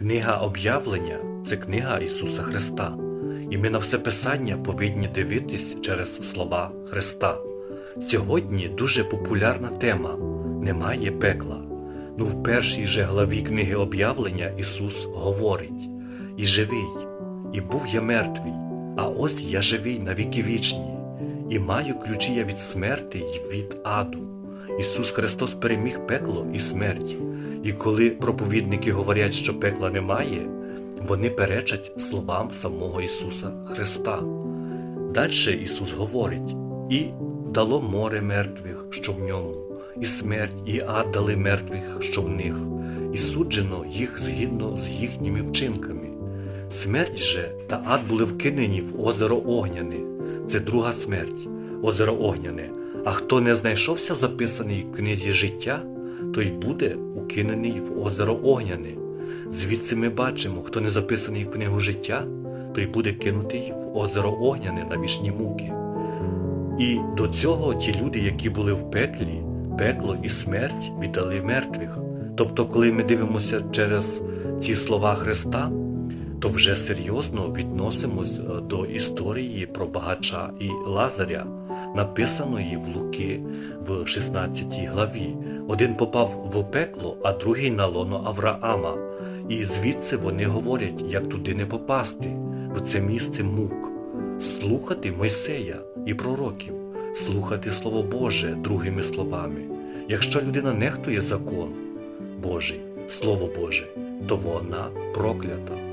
Книга об'явлення це книга Ісуса Христа, і ми на все Писання повинні дивитись через слова Христа. Сьогодні дуже популярна тема немає пекла. Ну, в першій же главі книги об'явлення Ісус говорить: І живий, і був я мертвий, а ось я живий на віки вічні, і маю ключі я від смерти й від аду. Ісус Христос переміг пекло і смерть. І коли проповідники говорять, що пекла немає, вони перечать словам самого Ісуса Христа. Дальше Ісус говорить: і дало море мертвих, що в ньому, і смерть, і ад дали мертвих, що в них, і суджено їх згідно з їхніми вчинками. Смерть же та ад були вкинені в озеро Огняне. Це друга смерть, озеро Огняне. А хто не знайшовся записаний в книзі життя, той буде укинений в озеро Огняне. Звідси ми бачимо, хто не записаний в книгу життя, той буде кинутий в озеро Огняне на вічні муки. І до цього ті люди, які були в пеклі, пекло і смерть віддали мертвих. Тобто, коли ми дивимося через ці слова Христа, то вже серйозно відносимось е, до історії про багача і Лазаря, написаної в Луки в 16 главі. Один попав в пекло, а другий на лоно Авраама. І звідси вони говорять, як туди не попасти, в це місце мук, слухати Мойсея і пророків, слухати Слово Боже другими словами. Якщо людина нехтує закон Божий, Слово Боже, то вона проклята.